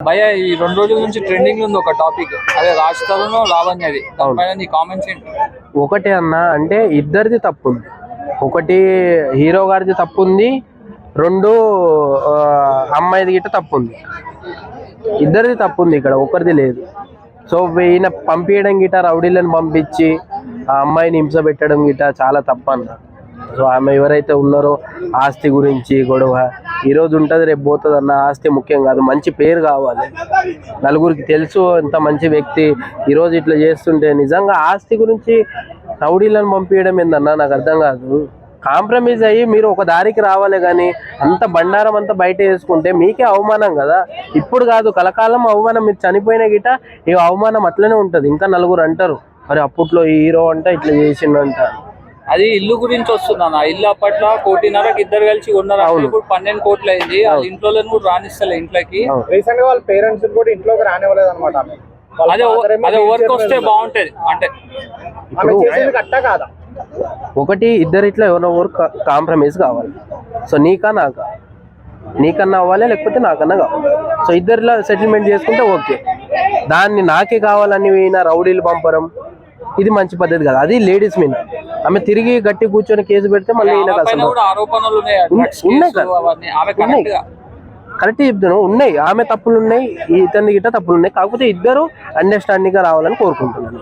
భయ ఈ రెండు రోజుల నుంచి ట్రెండింగ్ ఉంది ఒక టాపిక్ అదే రాష్ట్రంలో తరుణ్ లావణ్యది దానిపైన నీ కామెంట్స్ ఏంటి? ఒకటే అన్న అంటే ఇద్దరిది తప్పు ఉంది ఒకటి హీరో గారిది తప్పు ఉంది రెండు అమ్మాయిది గిట్ట తప్పు ఉంది ఇద్దరిది తప్పు ఉంది ఇక్కడ ఒకరిది లేదు. సో ఈయన పంపించడం గిట్ట రౌడీలను పంపించి ఆ అమ్మాయిని హింస పెట్టడం గిట్ట చాలా తప్పు అన్న సో ఆమె ఎవరైతే ఉన్నారో ఆస్తి గురించి గొడవ ఈ రోజు ఉంటుంది రేపు పోతుంది అన్న ఆస్తి ముఖ్యం కాదు మంచి పేరు కావాలి. నలుగురికి తెలుసు ఎంత మంచి వ్యక్తి ఈరోజు ఇట్లా చేస్తుంటే నిజంగా ఆస్తి గురించి రౌడీలను పంపించడం ఏందన్నా నాకు అర్థం కాదు. కాంప్రమైజ్ అయ్యి మీరు ఒక దారికి రావాలి కానీ అంత బండారం అంతా బయట వేసుకుంటే మీకే అవమానం కదా. ఇప్పుడు కాదు కలకాలం అవమానం మీరు చనిపోయిన గిట ఈ అవమానం అట్లనే ఉంటుంది. ఇంకా నలుగురు అంటారు మరి అప్పట్లో ఈ హీరో అంట ఇట్లా చేసిండంట అది ఇల్లు గురించి వస్తున్నాను ఆ ఇల్లు అప్పట్లో కోటిన్నరకు ఇద్దరు కలిసి ఉన్నారు ఇప్పుడు పన్నెండు కోట్లు అయింది. వాళ్ళ ఇంట్లో కూడా రాణిస్తలే ఇంట్లోకి. రీసెంట్గా వాళ్ళ పేరెంట్స్ కూడా ఇంట్లోకి రానివ్వలేదు అనమాట అదే అదే వర్క్ వస్తే బాగుంటది. అంటే ఒకటి ఇద్దరిట్లో ఎవరో ఒకరు కాంప్రమైజ్ కావాలి. సో నీకా నాకా? నీకన్నా అవ్వాలి లేకపోతే నాకన్నా కావాలి? సో ఇద్దరిలో సెటిల్మెంట్ చేసుకుంటే ఓకే. దాన్ని నాకే కావాలని రౌడీలు పంపడం ఇది మంచి పద్ధతి కదా. అది లేడీస్ మీద. ఆమె తిరిగి గట్టి కూర్చొని కేసు పెడితే మళ్ళీ ఈయనకు అసలు ఉన్నాయి కదా. కరెక్ట్గా కరెక్ట్ చెప్తాను ఉన్నాయి. ఆమె తప్పులు ఉన్నాయి ఇతని గిట్ట తప్పులు ఉన్నాయి కాకపోతే ఇద్దరు అండర్స్టాండింగ్గా రావాలని కోరుకుంటున్నాను.